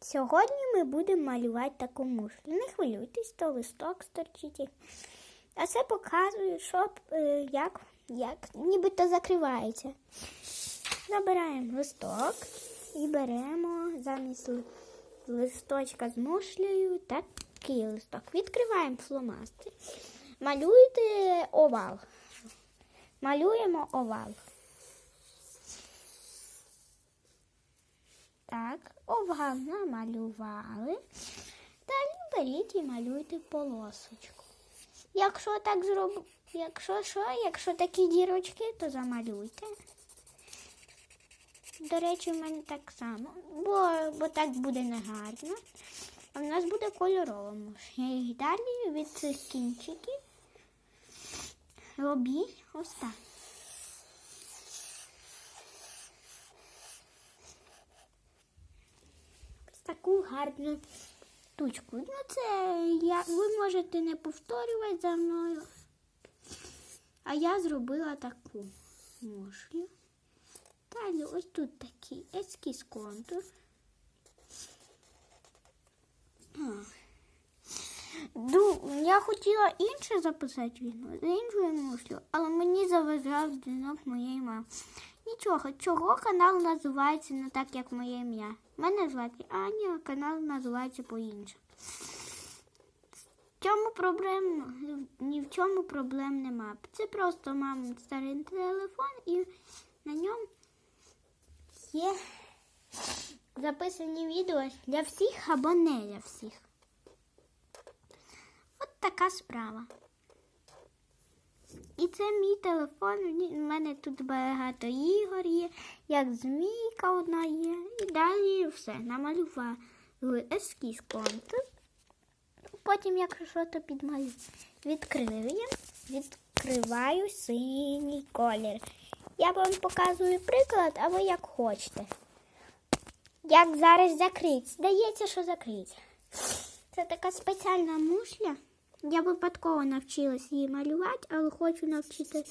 Сьогодні ми будемо малювати таку мушлю. Не хвилюйтесь, то листок сторчить. А це показує, що, е, як, як нібито закривається. Забираємо листок і беремо замість листочка з мушлею такий листок. Відкриваємо фломастер. Малюйте овал. Малюємо овал. Так, овал намалювали. Далі беріть і малюйте полосочку. Якщо так зроб... якщо що, якщо такі дірочки, то замалюйте. До речі, в мене так само, бо, бо так буде негарно. А в нас буде кольорово. І далі від цих кінчиків робіть ось. Таку гарну штучку. Ну, це я, ви можете не повторювати за мною. А я зробила таку мушлю. Далі ось тут такий ескіз контур. Ду, я хотіла інше записати відео, за іншою мушлю, але мені заважав дзвінок моєї мами. Нічого, чого канал називається не так, як моє ім'я. Мене звати Аня, а канал називається по-іншому. В чому? Ні в чому проблем нема. Це просто мамин старий телефон і на ньому є записані відео для всіх або не для всіх. От така справа. І це мій телефон. У мене тут багато ігор є, як змійка одна є. І далі все. Намалювали ескіз контур. Потім, якщо що, то підмалюю. Відкрию. Відкриваю синій колір. Я вам показую приклад, а ви як хочете. Як зараз закрить? Здається, що закрить. Це така спеціальна мушля. Я випадково навчилась її малювати, але хочу навчити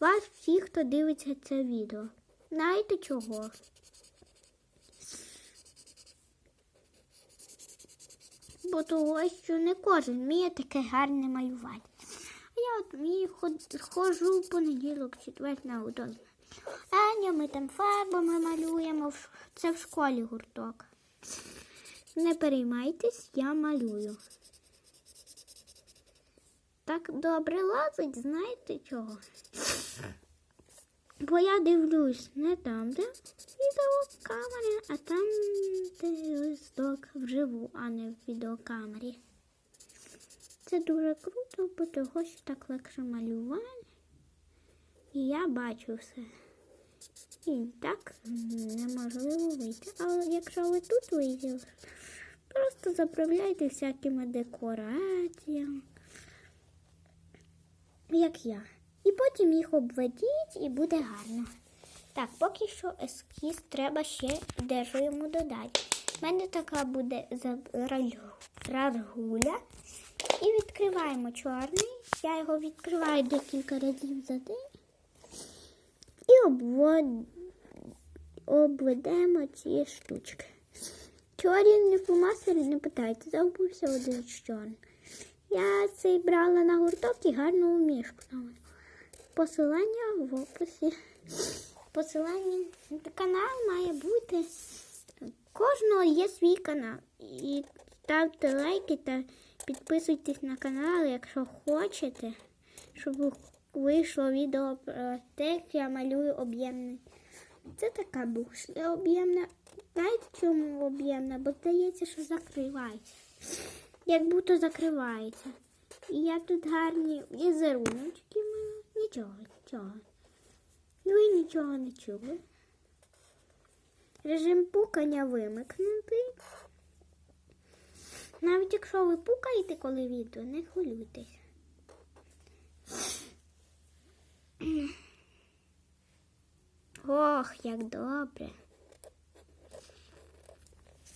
вас, всіх, хто дивиться це відео. Знаєте чого? Бо того, що не кожен вміє таке гарне малювати. А я от вмію ходжу в понеділок, четвер на удозві. Аня, ми там фарбами малюємо. Це в школі гурток. Не переймайтесь, я малюю. Так добре лазить, знаєте чого? Бо я дивлюсь не там, де відеокамера, а там, де листок вживу, а не в відеокамері. Це дуже круто, бо того, що так легше малювати. І я бачу все. І так неможливо вийти. Але якщо ви тут вийдете, просто заправляйте всякими декораціями, як я. І потім їх обведіть і буде гарно. Так, поки що ескіз треба ще дещо йому додати. У мене така буде раргуля. І відкриваємо чорний. Я його відкриваю декілька разів за день. І обведемо ці штучки. Чорні фломастери не питайте, забувся один з чорних. Я цей брала на гурток і гарну мішку. намалювала. Посилання в описі. Посилання на канал має бути. Кожного є свій канал. І ставте лайки та підписуйтесь на канал, якщо хочете, щоб вийшло відео про те, як я малюю об'ємний. Це така бушля об'ємна. Знаєте, чому об'ємна? Бо здається, що закривається. Як будто закривається. І я тут гарні візеруночки маю. Нічого, нічого. Ви нічого не чули. Режим пукання вимикнутий. Навіть якщо ви пукаєте, коли відео, не хвилюйтесь. Ох, як добре.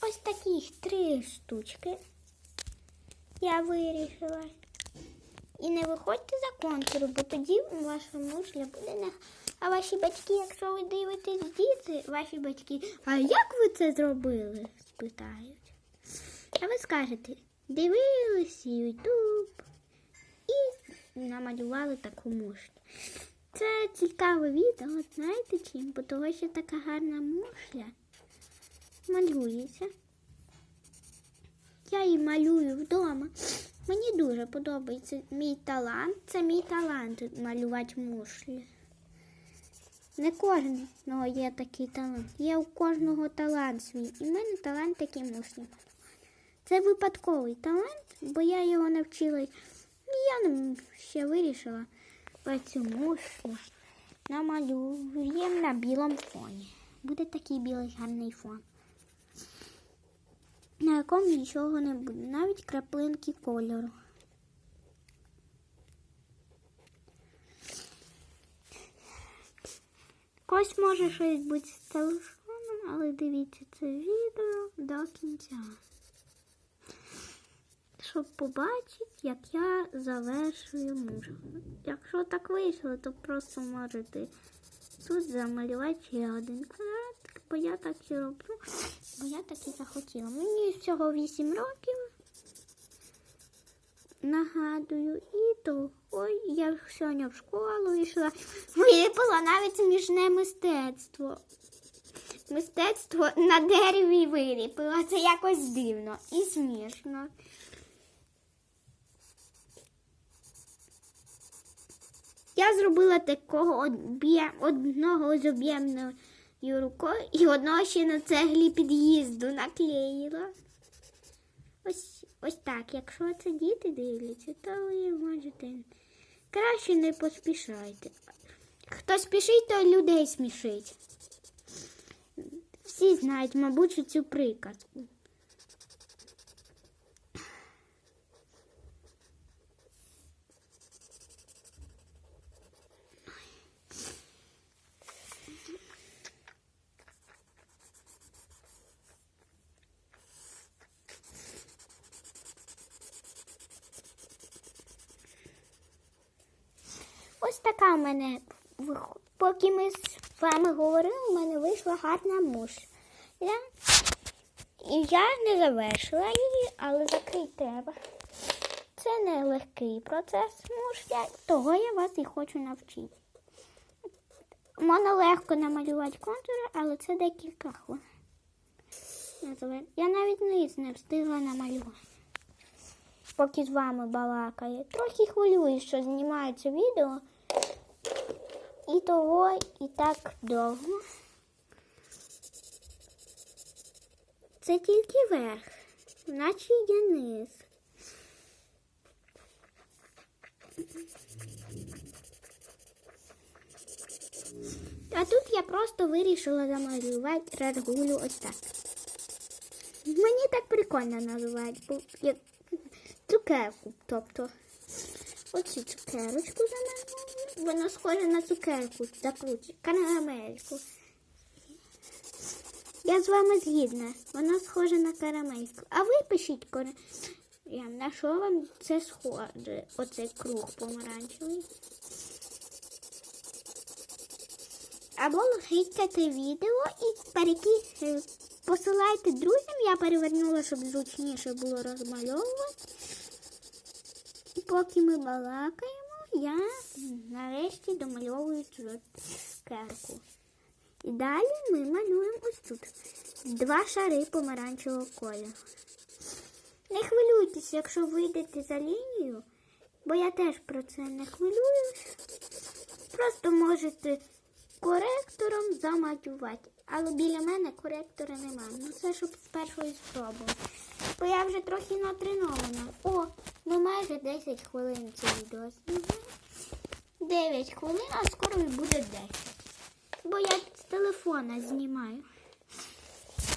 Ось таких три штучки я вирішила. І не виходьте за контур, бо тоді ваша мушля буде не. А ваші батьки, якщо ви дивитесь діти, ваші батьки, а як ви це зробили? спитають. А ви скажете, дивились Ютуб і намалювали таку мушлю. Це цікаве відео, знаєте чим? Бо того, що така гарна мушля малюється. Я її малюю вдома. Мені дуже подобається мій талант. Це мій талант малювати мушлі. Не кожного є такий талант. Є у кожного талант свій. І в мене талант такий мушлі. Це випадковий талант, бо я його навчилась. І я ще вирішила цю мушлю намалюємо на білому фоні. Буде такий білий гарний фон на якому нічого не буде, навіть краплинки кольору. Когось може щось бути з телефоном, але дивіться це відео до кінця. Щоб побачити, як я завершую мушу. Якщо так вийшло, то просто можете тут замалювати ще один квадратик, бо я так і роблю, бо я так і захотіла. Мені всього 8 років. Нагадую, і то ой, я сьогодні в школу йшла. Виліпила навіть смішне мистецтво. Мистецтво на дереві виліпила. Це якось дивно і смішно. Я зробила такого одного з об'ємною рукою і одного ще на цеглі під'їзду наклеїла. Ось, ось так. Якщо це діти дивляться, то ви можете краще не поспішайте. Хто спішить, то людей смішить. Всі знають, мабуть, цю приказку. Ось така в мене поки ми з вами говорили, у мене вийшла гарна муш. Я... І я не завершила її, але закрити треба. Це не легкий процес мушля, того я вас і хочу навчити. Можна легко намалювати контури, але це декілька хвилин. Я Я навіть низ не встигла намалювати. Поки з вами балакає. Трохи хвилююсь, що знімається відео. І того, і так довго. Це тільки верх, наче є низ. А тут я просто вирішила замалювати раргулю ось так. Мені так прикольно називають, бо як цукерку, тобто оцю цукерочку замалювала. Вона схожа на цукерку, закручу, карамельку. Я з вами згідна. Вона схожа на карамельку. А ви пишіть на що вам це схоже? Оцей круг помаранчевий. Або лайкайте відео і переки... е, посилайте друзям. Я перевернула, щоб зручніше було розмальовувати. І поки ми балакаємо, я нарешті домальовую цю цукерку. І далі ми малюємо ось тут два шари помаранчевого кольору. Не хвилюйтесь, якщо вийдете за лінію, бо я теж про це не хвилююсь. Просто можете коректором замалювати. Але біля мене коректора немає. Ну це щоб з першої спроби. Бо я вже трохи натренована. О, ми майже 10 хвилин це відео знімаємо. 9 хвилин, а скоро буде 10. Бо я з телефона знімаю.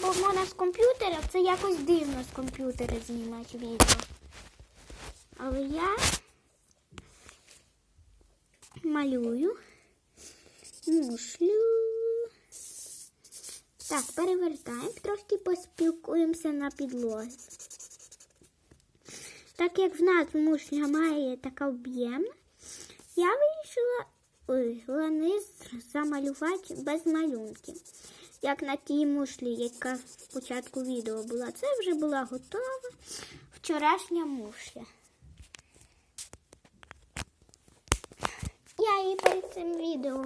Бо можна з комп'ютера, це якось дивно з комп'ютера знімати відео. Але я малюю мушлю. Так, перевертаємо, трошки поспілкуємося на підлозі. Так як в нас мушля має така об'ємна, я вирішила ой, замалювати без малюнків. як на тій мушлі, яка в початку відео була. Це вже була готова вчорашня мушля. Я її перед цим відео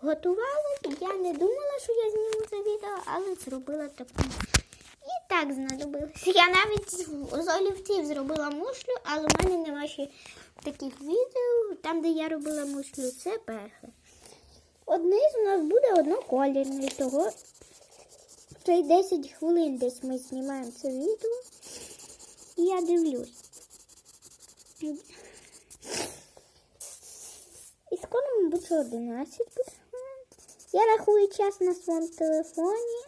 готувала, я не думала, що я зніму це відео, але зробила таку. Так знадобилося. Я навіть з олівців зробила мушлю, але в мене немає ще таких відео, там, де я робила мушлю, це перше. Одне з нас буде одноколірний, того цей 10 хвилин десь ми знімаємо це відео. І я дивлюсь. І скоро, мабуть, 11 буде. Я рахую час на своєму телефоні.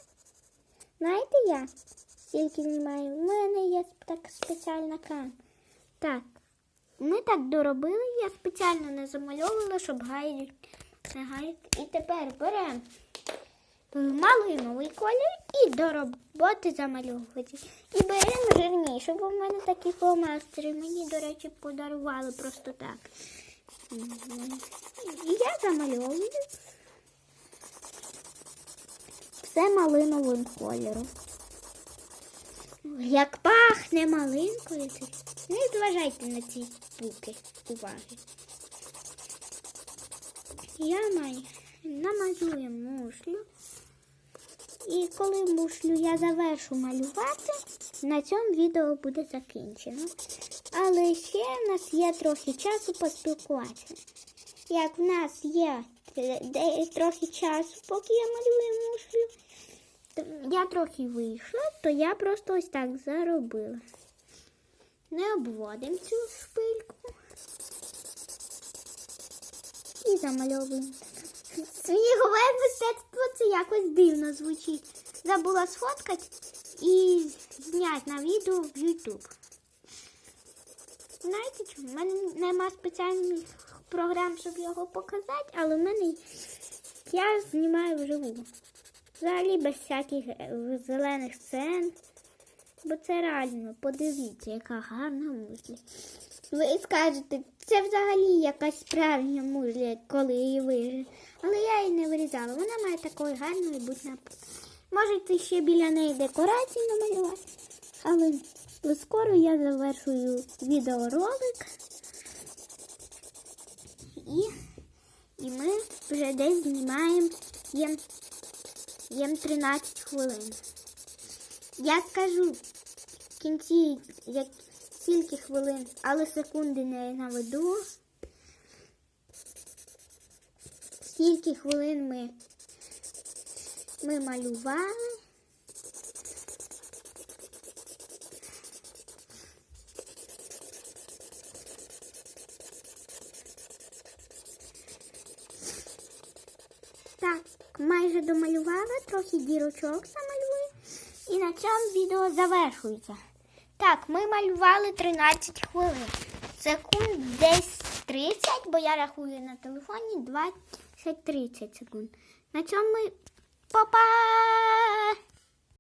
Знаєте я? Скільки знімаю? У мене є так спеціальна камера. Так. Ми так доробили, я спеціально не замальовувала, щоб гайки не. І тепер беремо малиновий колір і до роботи замальовувати. І беремо жирніше, бо в мене такі фломастери. Мені, до речі, подарували просто так. І я замальовую все малиновим кольором. Як пахне малинкою. Не зважайте на ці звуки уваги. Я маю намалюю мушлю. І коли мушлю я завершу малювати, на цьому відео буде закінчено. Але ще в нас є трохи часу поспілкуватися. Як в нас є трохи часу, поки я малюю мушлю, я трохи вийшла, то я просто ось так заробила. Не обводимо цю шпильку. І замальовуємо. Снігове мистецтво це якось дивно звучить. Забула сфоткати і зняти на відео в YouTube. Знаєте чому? У мене нема спеціальних програм, щоб його показати, але в мене я знімаю вживу. Взагалі без всяких е, зелених сцен. Бо це реально, подивіться, яка гарна музика. Ви скажете, це взагалі якась справжня музика, коли її виріжу. Але я її не вирізала. Вона має такої гарної бути на Можете ще біля неї декорації намалювати. Але скоро я завершую відеоролик. І, і ми вже десь знімаємо їм, їм 13 хвилин. Я скажу в кінці, як скільки хвилин, але секунди не наведу. Скільки хвилин ми, ми малювали. Так, майже домалювала, трохи дірочок замалюю. І на цьому відео завершується. Так, ми малювали 13 хвилин. Секунд десь 30, бо я рахую на телефоні 20-30 секунд. На цьому ми Па-па!